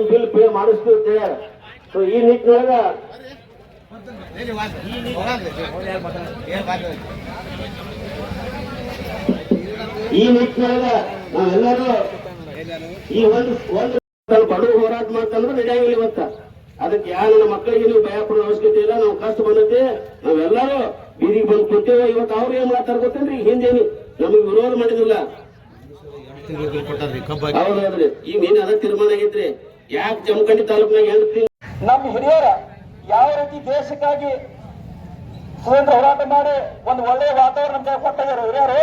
ಒಂದು bill pay ಮಾಡಿಸ್ತೀವಿ so ಈ ನಿಟ್ಟಿನೊಳಗ ಈ ನಿಟ್ಟಿನೊಳಗ ನಾವೆಲ್ಲರೂ ಈ ಒಂದು ಒಂದು ಬಡವ ಹೋರಾಟ ಮಾಡ್ತಂದ್ರೆ ನಡೆಯಂಗಿಲ್ಲ ಇವತ್ತ ಅದಕ್ಕೆ ಯಾರು ನಮ್ಮ ಮಕ್ಕಳಿಗೆ ನೀವು ಭಯ ಪಡೋ ಅವಶ್ಯಕತೆ ಇಲ್ಲ, ನಾವು ಕಷ್ಟ ಬಂದೈತಿ ನಾವೆಲ್ಲರೂ ಬೀದಿಗೆ ಬಂದು ಕೊಡ್ತೇವೆ ಇವತ್ತು ಅವ್ರು ಏನ್ ಮಾಡ್ತಾರ ಗೊತ್ತೇನ್ರಿ? ಹಿಂದೇನಿ ನಮಗೆ ವಿರೋಧ ಮಾಡಿದಿಲ್ಲ ಹೌದೌದ್ರಿ ಈಗ ನೀನ್ ಅದ ತೀರ್ಮಾನ ಆಗೈತ್ರಿ. ಯಾಕೆ ಜಮಖಂಡಿ ತಾಲೂಕಿನಾಗ ಹೇಳ್ತೀವಿ ನಮ್ಮ ಹಿರಿಯರ ಯಾವ ರೀತಿ ದೇಶಕ್ಕಾಗಿ ಸ್ವತಂತ್ರ ಹೋರಾಟ ಮಾಡಿ ಒಂದು ಒಳ್ಳೆಯ ವಾತಾವರಣ ಕೊಟ್ಟ ಕೊಟ್ಟಿದ್ದಾರೆ ಹಿರಿಯರು,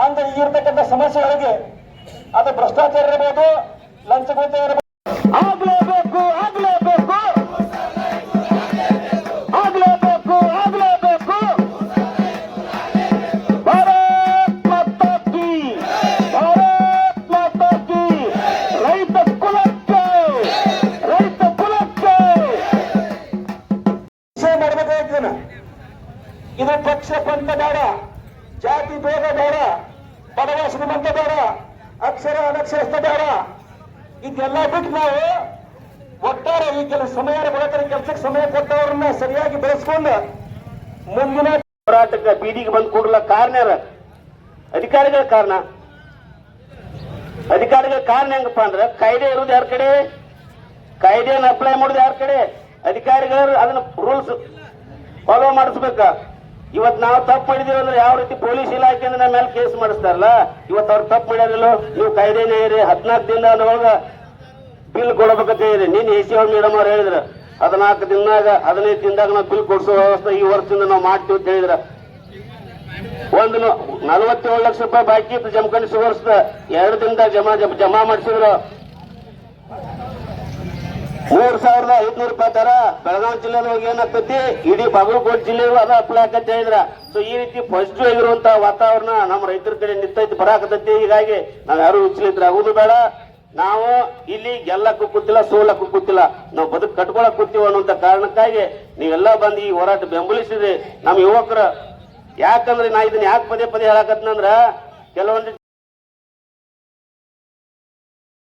ಹಂಗ ಈಗಿರ್ತಕ್ಕಂಥ ಸಮಸ್ಯೆಗಳಿಗೆ ಅದು ಭ್ರಷ್ಟಾಚಾರ ಇರಬಹುದು ಲಂಚಗೂತ ಇರಬಹುದು ಮಾಡಬೇಕಾಗ್ತದೆ ಇದು ಪಕ್ಷ ಪಂಥ ಬೇಡ, ಜಾತಿ ಭೇದ ಬೇಡ ಬಡವ ಶ್ರೀಮಂತ ಬೇಡ, ಅಕ್ಷರ ಅನಕ್ಷರಸ್ಥ ಬೇಡ. ಇದೆಲ್ಲ ಬಿಟ್ಟು ನಾವು ಒಟ್ಟಾರೆ ಈ ಕೆಲಸ ಸಮಯ ಬಳತರ ಕೆಲಸಕ್ಕೆ ಸಮಯ ಕೊಟ್ಟವ್ರನ್ನ ಸರಿಯಾಗಿ ಬೆಳೆಸ್ಕೊಂಡು ಮುಂದಿನ ಹೋರಾಟಕ್ಕ ಬೀದಿಗೆ ಬಂದು ಕೂಡಲ ಕಾರಣ ಅಧಿಕಾರಿಗಳ ಕಾರಣ. ಅಧಿಕಾರಿಗಳ ಕಾರಣ ಹೆಂಗಪ್ಪ ಅಂದ್ರೆ ಕಾಯ್ದೆ ಇರೋದು ಯಾರ ಕಡೆ? ಕಾಯ್ದೆಯನ್ನು ಅಪ್ಲೈ ಮಾಡೋದು ಯಾರ ಕಡೆ? ಅಧಿಕಾರಿಗಳು ಅದನ್ನ ರೂಲ್ಸ್ ಫಾಲೋ ಮಾಡಿಸ್ಬೇಕ. ಇವತ್ ನಾವು ತಪ್ಪು ಮಾಡಿದಿರೋ ಅಂದ್ರೆ ಯಾವ ರೀತಿ ಪೊಲೀಸ್ ಇಲಾಖೆ ನಮ್ಮ ಮೇಲೆ ಕೇಸ್ ಮಾಡಿಸ್ತಾರಲ್ಲ? ಇವತ್ತು ಅವ್ರು ತಪ್ಪು ಮಾಡ್ಯಾರಿಲ್ಲ? ನೀವು ಕಾಯ್ದೆನೇ ಇರಿ, ಹದಿನಾಲ್ಕು ದಿನ ಅನ್ನುವಾಗ ಬಿಲ್ ಕೊಡಬೇಕಂತ ಹೇಳಿ ನೀನ್ ಎ ಸಿ ಅವ್ರ, ಮೇಡಮ್ ಅವ್ರು ಹೇಳಿದ್ರ, ಹದಿನಾಲ್ಕು ದಿನದಾಗ, ಹದಿನೈದು ದಿನದಾಗ ನಾವು ಬಿಲ್ ಕೊಡಿಸೋ ವ್ಯವಸ್ಥೆ ಈ ವರ್ಷದಿಂದ ನಾವು ಮಾಡ್ತೀವಿ ಅಂತ ಹೇಳಿದ್ರ. ಒಂದು ನಲವತ್ತೇಳು ಲಕ್ಷ ರೂಪಾಯಿ ಬಾಕಿ ಇತ್ತು ಜಮಖಂಡಿ ಸುವರ್ಸ್ದ ಎರಡು ದಿನದಾಗ ಜಮಾ ಜಮಾ ಮಾಡಿಸಿದ್ರು. ಮೂರ್ ಸಾವಿರದ ಐದ್ನೂರು ರೂಪಾಯಿ ತರ ಬೆಳಗಾವಿ ಜಿಲ್ಲೆದೊಳಗೆ ಏನಾಗ್ತೈತಿ ಇಡೀ ಬಾಗಲಕೋಟೆ ಜಿಲ್ಲೆಗೂ ಅದ ಅಪ್ಲೈ ಆಕತ್ತ ಹೇಳಿದ್ರ. ಸೊ ಈ ರೀತಿ ಪಾಸಿಟಿವ್ ಆಗಿರುವಂತ ವಾತಾವರಣ ನಮ್ಮ ರೈತರ ಕಡೆ ನಿಂತೈತಿ ಬರಾಕತೈತಿ ಹೀಗಾಗಿ ನಾವ್ ಯಾರು ವಿಚಲಿತರ ಆಗುದು ಬೇಡ. ನಾವು ಇಲ್ಲಿ ಗೆಲ್ಲಕ್ಕೂ ಕೂತಿಲ್ಲ, ಸೋಲಕ್ಕೂ ಕೂತಿಲ್ಲ. ನಾವು ಬದುಕು ಕಟ್ಕೊಳಕ್ ಕೂತೀವಿ ಅನ್ನುವಂತ ಕಾರಣಕ್ಕಾಗಿ ನೀವೆಲ್ಲ ಬಂದು ಈ ಹೋರಾಟ ಬೆಂಬಲಿಸಿದ್ರಿ. ನಮ್ಮ ಯುವಕರು, ಯಾಕಂದ್ರೆ ನಾ ಇದನ್ನ ಯಾಕೆ ಪದೇ ಪದೇ ಹೇಳಕತ್ನಂದ್ರ ಕೆಲವೊಂದು